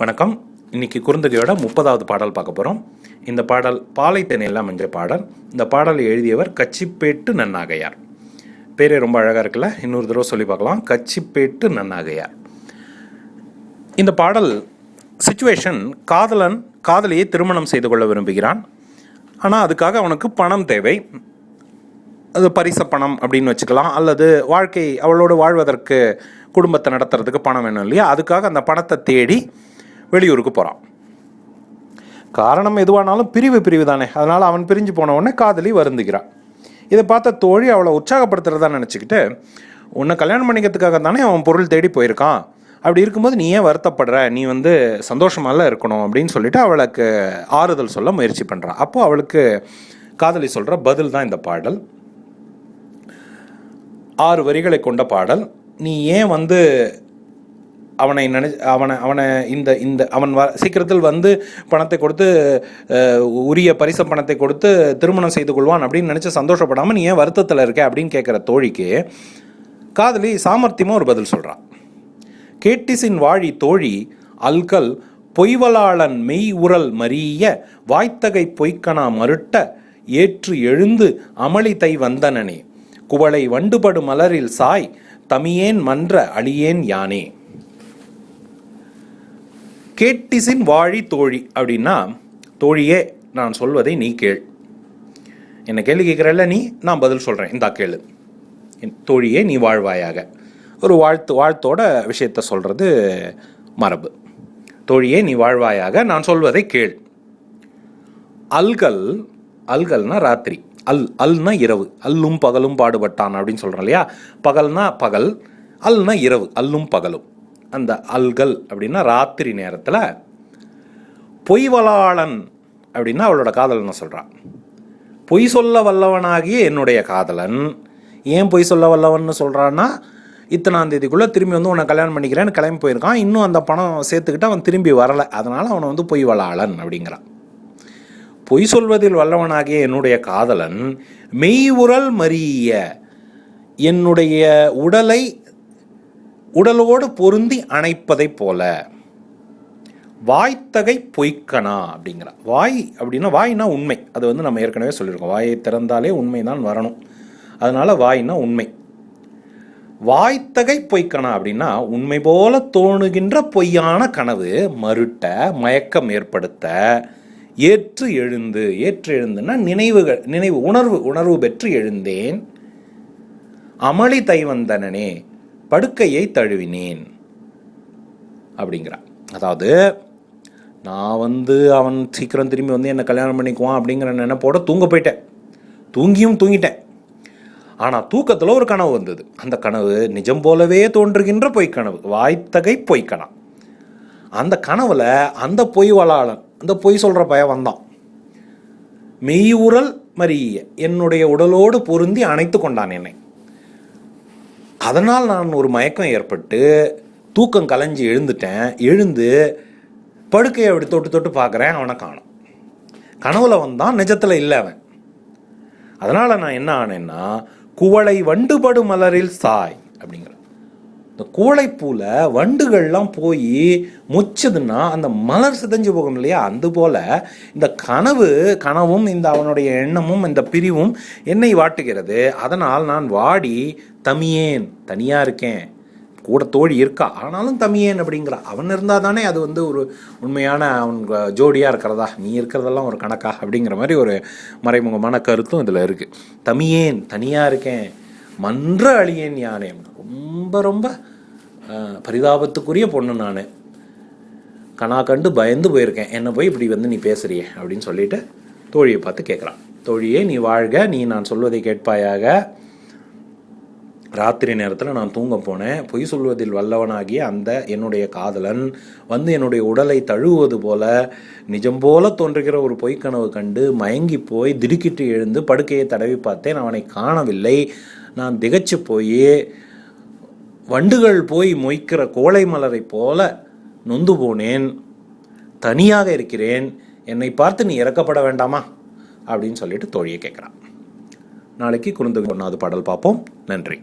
வணக்கம். இன்னைக்கு குறுந்தகையோட முப்பதாவது பாடல் பார்க்க போகிறோம் இந்த பாடல் பாலைத்தேன் எல்லாம் என்ற பாடல். இந்த பாடலை எழுதியவர் கச்சிப்பேட்டு நன்னாகையார். பேரே ரொம்ப அழகாக இருக்குல்ல? இன்னொரு தடவை சொல்லி பார்க்கலாம். கச்சிப்பேட்டு நன்னாகையார். இந்த பாடல் சுச்சுவேஷன் காதலன் காதலியை திருமணம் செய்து கொள்ள விரும்புகிறான். ஆனால் அதுக்காக அவனுக்கு பணம் தேவை. அது பரிச பணம் அப்படின்னு வச்சுக்கலாம். அல்லது வாழ்க்கை அவளோடு வாழ்வதற்கு குடும்பத்தை நடத்துறதுக்கு பணம் வேணும் இல்லையா? அதுக்காக அந்த பணத்தை தேடி வெளியூருக்கு போகிறான் காரணம் எதுவானாலும் பிரிவு பிரிவு தானே அதனால் அவன் பிரிஞ்சு போன உடனே காதலி வருந்துகிறான். இதை பார்த்த தோழி அவளை உற்சாகப்படுத்துறதா நினச்சிக்கிட்டு உன்னை கல்யாணம் பண்ணிக்கிறதுக்காக தானே அவன் பொருள் தேடி போயிருக்கான். அப்படி இருக்கும்போது நீ ஏன் வருத்தப்படுற? நீ வந்து சந்தோஷமால இருக்கணும். அப்படின்னு சொல்லிட்டு அவளுக்கு ஆறுதல் சொல்ல முயற்சி பண்ணுறான் அப்போ அவளுக்கு காதலி சொல்கிற பதில் தான் இந்த பாடல். ஆறு வரிகளை கொண்ட பாடல். நீ ஏன் வந்து அவனை நினை அவனை அவனை இந்த இந்த அவன் வ சீக்கிரத்தில் வந்து பணத்தை கொடுத்து உரிய பரிச பணத்தை கொடுத்து திருமணம் செய்து கொள்வான் அப்படின்னு நினச்சி சந்தோஷப்படாமல் நீ ஏன் வருத்தத்தில் இருக்க அப்படின்னு கேட்குற தோழிக்கு காதலி சாமர்த்தியமாக ஒரு பதில் சொல்கிறான் கேட்டிசின் வாழி தோழி அல்கல் பொய்வலாளன் மெய் உரல் மறிய வாய்த்தகை பொய்க்கனா மருட்ட ஏற்று எழுந்து அமளி தை வந்தனனே. குவளை வண்டுபடு மலரில் சாய் தமியேன் மன்ற அழியேன் யானே. கேட்டிசின் வாழி தோழி அப்படின்னா தோழியே நான் சொல்வதை நீ கேள். என்ன கேள்வி கேட்குறல்ல நீ? நான் பதில் சொல்கிறேன் இந்தா கேளு. என் தோழியே நீ வாழ்வாயாக. ஒரு வாழ்த்து வாழ்த்தோட விஷயத்த சொல்கிறது மரபு. தோழியே நீ வாழ்வாயாக நான் சொல்வதை கேள். அல்கல் அல்கல்னா ராத்திரி. அல் அல்னா இரவு. அல்லும் பகலும் பாடுபட்டான் அப்படின்னு சொல்கிறோம் இல்லையா? பகல்னா பகல் அல்னா இரவு. அல்லும் பகலும். அந்த அல்கல் அப்படின்னா ராத்திரி நேரத்தில் பொய்வலாளன் அப்படின்னா அவளோட காதலனை சொல்கிறான் பொய் சொல்ல வல்லவனாகிய என்னுடைய காதலன். ஏன் பொய் சொல்ல வல்லவன்னு சொல்கிறான்னா இத்தனாம் தேதிக்குள்ளே திரும்பி வந்து உன்னை கல்யாணம் பண்ணிக்கிறேன்னு கிளம்பி போயிருக்கான். இன்னும் அந்த பணம் சேர்த்துக்கிட்டு அவன் திரும்பி வரலை. அதனால் அவனை வந்து பொய் வளாளன் அப்படிங்கிறான். பொய் சொல்வதில் வல்லவனாகிய என்னுடைய காதலன் மெய் உரல் மறிய என்னுடைய உடலை உடலோடு பொருந்தி அணைப்பதைப் போல. வாய்த்தகை பொய்க்கணா அப்படிங்கிற. வாய் அப்படின்னா வாய்னா உண்மை. அது வந்து நம்ம ஏற்கனவே சொல்லியிருக்கோம். வாயை திறந்தாலே உண்மை தான் வரணும். அதனால வாய்னா உண்மை. வாய்த்தகை பொய்க்கனா அப்படின்னா உண்மை போல தோணுகின்ற பொய்யான கனவு மருட்ட மயக்கம் ஏற்படுத்த ஏற்று எழுந்து ஏற்று எழுந்துன்னா நினைவுகள் நினைவு உணர்வு உணர்வு பெற்று எழுந்தேன். அமளி தைவந்தனனே. படுக்கையை தழுவினேன். அப்படிங்கிறான். அதாவது நான் வந்து அவன் சீக்கிரம் திரும்பி வந்து என்னை கல்யாணம் பண்ணிக்குவான் அப்படிங்கிற நினைப்போட தூங்க போயிட்டேன். தூங்கியும் தூங்கிட்டேன். ஆனால் தூக்கத்தில் ஒரு கனவு வந்தது. அந்த கனவு நிஜம் போலவே தோன்றுகின்ற பொய்க்கனவு வாய்த்தகை பொய்க்கணம் அந்த கனவில் அந்த பொய் வளாளன் அந்த பொய் சொல்கிற பய வந்தான். மெய்யுரல் மறிய. என்னுடைய உடலோடு பொருந்தி அணைத்து கொண்டான் என்னை. அதனால் நான் ஒரு மயக்கம் ஏற்பட்டு தூக்கம் கலைஞ்சி எழுந்துட்டேன். எழுந்து படுக்கையை அப்படி தொட்டு தொட்டு பார்க்குறேன். அவனை காணும். கனவுல வந்தான். நிஜத்தில் இல்லை அவன். அதனால் நான் என்ன ஆனேன்னா குவளை வண்டுபடு மலரில் சாய் அப்படிங்கிற இந்த கூளைப்பூவில் வண்டுகள்லாம் போய் முச்சதுன்னா அந்த மலர் சிதைஞ்சு போகும் இல்லையா? அது போல் இந்த கனவு கனவும் இந்த அவனுடைய எண்ணமும் இந்த பிரிவும் என்னை வாட்டுகிறது. அதனால் நான் வாடி தமியேன் தனியாக இருக்கேன். கூட தோழி இருக்கா? ஆனாலும் தமியேன் அப்படிங்கிறா அவன் இருந்தால் தானே அது வந்து ஒரு உண்மையான அவன் ஜோடியாக இருக்கிறதா? நீ இருக்கிறதெல்லாம் ஒரு கணக்கா? அப்படிங்கிற மாதிரி ஒரு மறைமுகமான கருத்தும் இதில் இருக்குது தமியேன் தனியாக இருக்கேன். மன்ற அழியேன் யானே ரொம்ப ரொம்ப பரிதாபத்துக்குரிய பொண்ணு நான். கணா கண்டு பயந்து போயிருக்கேன். என்ன போய் இப்படி வந்து நீ பேசுறியே அப்படின்னு சொல்லிட்டு தோழியை பார்த்து கேட்குறான் தோழியே நீ வாழ்க நீ நான் சொல்வதை கேட்பாயாக. ராத்திரி நேரத்தில் நான் தூங்க போனேன். பொய் சொல்வதில் வல்லவனாகிய அந்த என்னுடைய காதலன் வந்து என்னுடைய உடலை தழுவுவது போல நிஜம் போல தோன்றுகிற ஒரு பொய்க்கனவு கண்டு மயங்கி போய் திடுக்கிட்டு எழுந்து படுக்கையை தடவி பார்த்தேன். அவனை காணவில்லை. நான் திகச்சு போய் வண்டுகள் போய் மொய்க்கிற கோழை மலரைப் போல நொந்து போனேன். தனியாக இருக்கிறேன். என்னை பார்த்து நீ இறக்கப்பட வேண்டாமா? அப்படின்னு சொல்லிட்டு தோழியை கேட்குறான். நாளைக்கு குறுந்து ஒன்றாவது பாடல் பார்ப்போம். நன்றி.